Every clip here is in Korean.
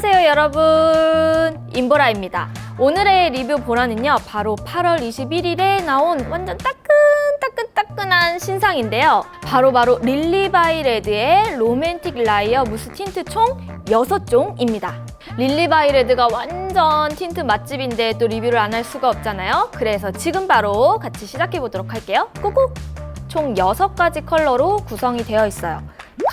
안녕하세요 여러분. 임보라입니다. 오늘의 리뷰 보라는요 바로 8월 21일에 나온 완전 따끈따끈따끈한 신상인데요. 바로 바로 릴리바이레드의 로맨틱 라이어 무스 틴트 총 6종입니다. 릴리바이레드가 완전 틴트 맛집인데 또 리뷰를 안 할 수가 없잖아요. 그래서 지금 바로 같이 시작해 보도록 할게요. 꾹꾹! 총 6가지 컬러로 구성이 되어 있어요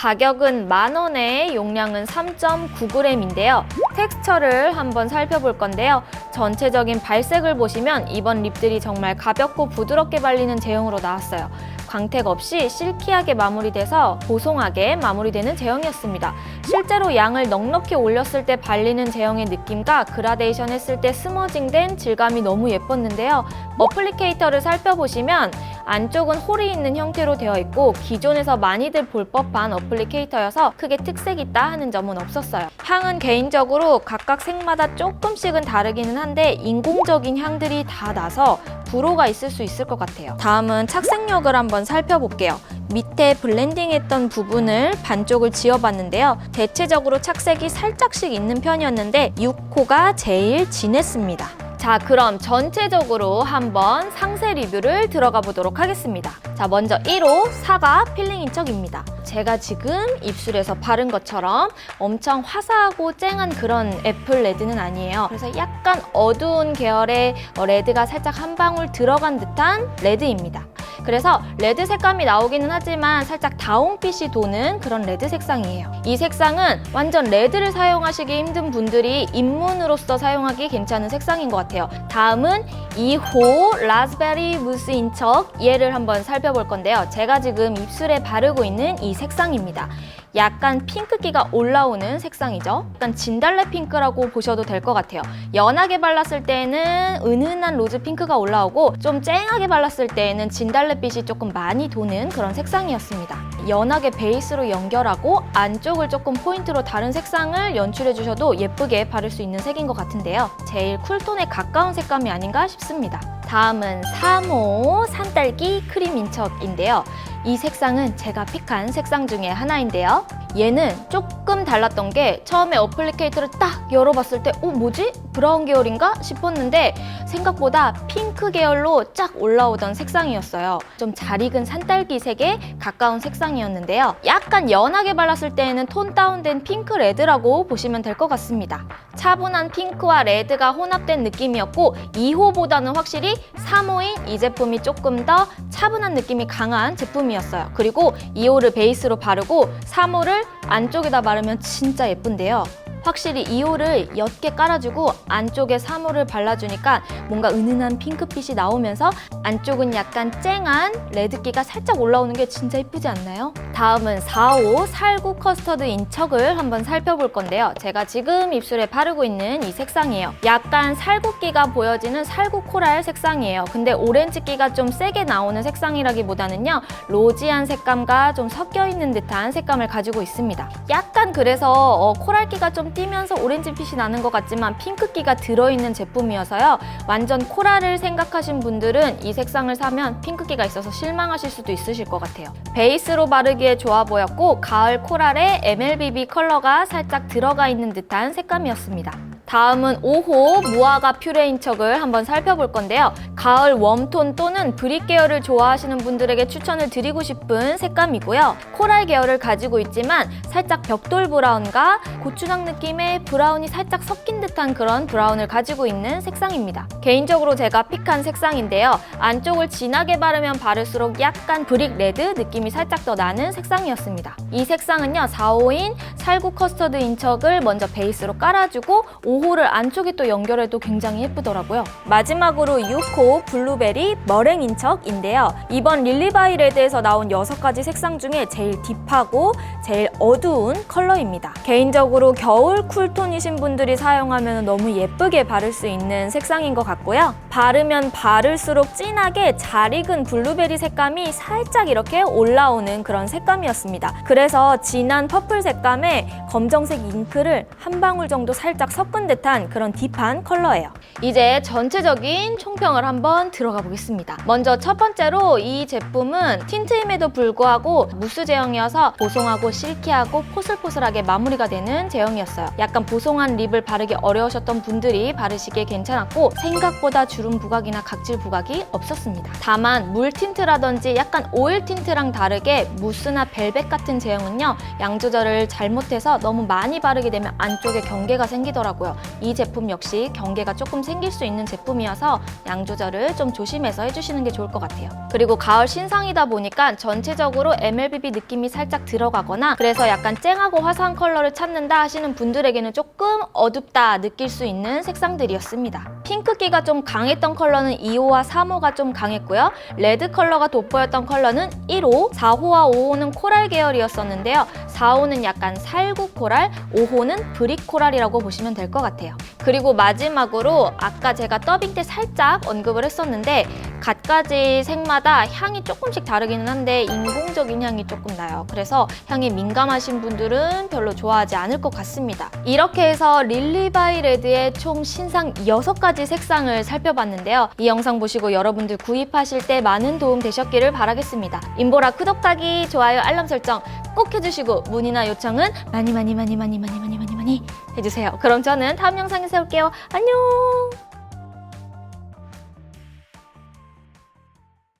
가격은 만 원에 용량은 3.9g인데요. 텍스처를 한번 살펴볼 건데요. 전체적인 발색을 보시면 이번 립들이 정말 가볍고 부드럽게 발리는 제형으로 나왔어요. 광택 없이 실키하게 마무리돼서 보송하게 마무리되는 제형이었습니다. 실제로 양을 넉넉히 올렸을 때 발리는 제형의 느낌과 그라데이션 했을 때 스머징된 질감이 너무 예뻤는데요. 어플리케이터를 살펴보시면 안쪽은 홀이 있는 형태로 되어 있고 기존에서 많이들 볼 법한 어플리케이터여서 크게 특색 있다 하는 점은 없었어요. 향은 개인적으로 각각 색마다 조금씩은 다르기는 한데 인공적인 향들이 다 나서 불호가 있을 수 있을 것 같아요. 다음은 착색력을 한번 살펴볼게요. 밑에 블렌딩했던 부분을 반쪽을 지어봤는데요. 대체적으로 착색이 살짝씩 있는 편이었는데 6호가 제일 진했습니다. 자, 그럼 전체적으로 한번 상세 리뷰를 들어가 보도록 하겠습니다. 자, 먼저 1호 사과 필링 인척입니다. 제가 지금 입술에서 바른 것처럼 엄청 화사하고 쨍한 그런 애플 레드는 아니에요. 그래서 약간 어두운 계열의 어, 레드가 살짝 한 방울 들어간 듯한 레드입니다. 그래서 레드 색감이 나오기는 하지만 살짝 다홍빛이 도는 그런 레드 색상이에요. 이 색상은 완전 레드를 사용하시기 힘든 분들이 입문으로서 사용하기 괜찮은 색상인 것 같아요. 다음은 2호 라즈베리 무스 인 척 얘를 한번 살펴볼 건데요. 제가 지금 입술에 바르고 있는 이 색상입니다. 약간 핑크기가 올라오는 색상이죠. 약간 진달래 핑크라고 보셔도 될 것 같아요. 연하게 발랐을 때는 은은한 로즈 핑크가 올라오고 좀 쨍하게 발랐을 때는 진달래빛이 조금 많이 도는 그런 색상이었습니다. 연하게 베이스로 연결하고 안쪽을 조금 포인트로 다른 색상을 연출해 주셔도 예쁘게 바를 수 있는 색인 것 같은데요. 제일 쿨톤에 가까운 색감이 아닌가 싶습니다. 다음은 3호 산딸기 크림 인척인데요. 이 색상은 제가 픽한 색상 중에 하나인데요. 얘는 조금 달랐던 게 처음에 어플리케이터를 딱 열어봤을 때 어, 뭐지? 브라운 계열인가? 싶었는데 생각보다 핑크 계열로 쫙 올라오던 색상이었어요. 좀 잘 익은 산딸기 색에 가까운 색상이었는데요. 약간 연하게 발랐을 때에는 톤 다운된 핑크 레드라고 보시면 될 것 같습니다. 차분한 핑크와 레드가 혼합된 느낌이었고 2호보다는 확실히 3호인 이 제품이 조금 더 차분한 느낌이 강한 제품이었어요. 그리고 2호를 베이스로 바르고 3호를 안쪽에다 바르면 진짜 예쁜데요. 확실히 2호를 옅게 깔아주고 안쪽에 3호를 발라주니까 뭔가 은은한 핑크빛이 나오면서 안쪽은 약간 쨍한 레드기가 살짝 올라오는 게 진짜 예쁘지 않나요? 다음은 4호 살구 커스터드 인척을 한번 살펴볼 건데요. 제가 지금 입술에 바르고 있는 이 색상이에요. 약간 살구기가 보여지는 살구 코랄 색상이에요. 근데 오렌지기가 좀 세게 나오는 색상이라기보다는요. 로지한 색감과 좀 섞여 있는 듯한 색감을 가지고 있습니다. 약간 그래서 어, 코랄기가 좀 띄면서 오렌지빛이 나는 것 같지만 핑크기가 들어있는 제품이어서요. 완전 코랄을 생각하신 분들은 이 색상을 사면 핑크기가 있어서 실망하실 수도 있으실 것 같아요. 베이스로 바르기에 좋아 보였고 가을 코랄에 MLBB 컬러가 살짝 들어가 있는 듯한 색감이었습니다. 다음은 5호 무화과 퓨레 인 척을 한번 살펴볼 건데요. 가을 웜톤 또는 브릭 계열을 좋아하시는 분들에게 추천을 드리고 싶은 색감이고요. 코랄 계열을 가지고 있지만 살짝 벽돌 브라운과 고추장 느낌의 브라운이 살짝 섞인 듯한 그런 브라운을 가지고 있는 색상입니다. 개인적으로 제가 픽한 색상인데요. 안쪽을 진하게 바르면 바를수록 약간 브릭 레드 느낌이 살짝 더 나는 색상이었습니다. 이 색상은요, 4호인 살구 커스터드 인척을 먼저 베이스로 깔아주고 5호를 안쪽에 또 연결해도 굉장히 예쁘더라고요. 마지막으로 6호 블루베리 머랭 인척인데요. 이번 릴리바이 레드에서 나온 6가지 색상 중에 제일 딥하고 제일 어두운 컬러입니다. 개인적으로 겨울 쿨톤이신 분들이 사용하면 너무 예쁘게 바를 수 있는 색상인 것 같고요. 바르면 바를수록 진하게 잘 익은 블루베리 색감이 살짝 이렇게 올라오는 그런 색감이었습니다. 그래서 진한 퍼플 색감에 검정색 잉크를 한 방울 정도 살짝 섞은 듯한 그런 딥한 컬러예요. 이제 전체적인 총평을 한번 들어가 보겠습니다. 먼저 첫 번째로 이 제품은 틴트임에도 불구하고 무스 제형이어서 보송하고 실키하고 포슬포슬하게 마무리가 되는 제형이었어요. 약간 보송한 립을 바르기 어려우셨던 분들이 바르시기에 괜찮았고 생각보다 주름 부각이나 각질 부각이 없었습니다. 다만 물 틴트라든지 약간 오일 틴트랑 다르게 무스나 벨벳 같은 제형은요 양 조절을 잘못해서 너무 많이 바르게 되면 안쪽에 경계가 생기더라고요. 이 제품 역시 경계가 조금 생길 수 있는 제품이어서 양 조절을 좀 조심해서 해주시는 게 좋을 것 같아요. 그리고 가을 신상이다 보니까 전체적으로 MLBB 느낌이 살짝 들어가거나 그래서 약간 쨍하고 화사한 컬러를 찾는다 하시는 분들에게는 조금 어둡다 느낄 수 있는 색상들이었습니다. 핑크기가 좀 강했던 컬러는 2호와 3호가 좀 강했고요. 레드 컬러가 돋보였던 컬러는 1호, 4호와 5호는 코랄 계열이었었는데요. 4호는 약간 살구 코랄, 5호는 브릭 코랄이라고 보시면 될 것 같아요. 그리고 마지막으로 아까 제가 더빙 때 살짝 언급을 했었는데 갖가지 색마다 향이 조금씩 다르기는 한데 인공적인 향이 조금 나요. 그래서 향에 민감하신 분들은 별로 좋아하지 않을 것 같습니다. 이렇게 해서 릴리바이 레드의 총 신상 6가지 색상을 살펴봤는데요. 이 영상 보시고 여러분들 구입하실 때 많은 도움 되셨기를 바라겠습니다. 인보라 구독하기, 좋아요, 알람 설정 꼭 해주시고 문의나 요청은 많이 많이 많이 많이 많이 많이 많이 많이 해주세요. 그럼 저는 다음 영상에서 올게요. 안녕!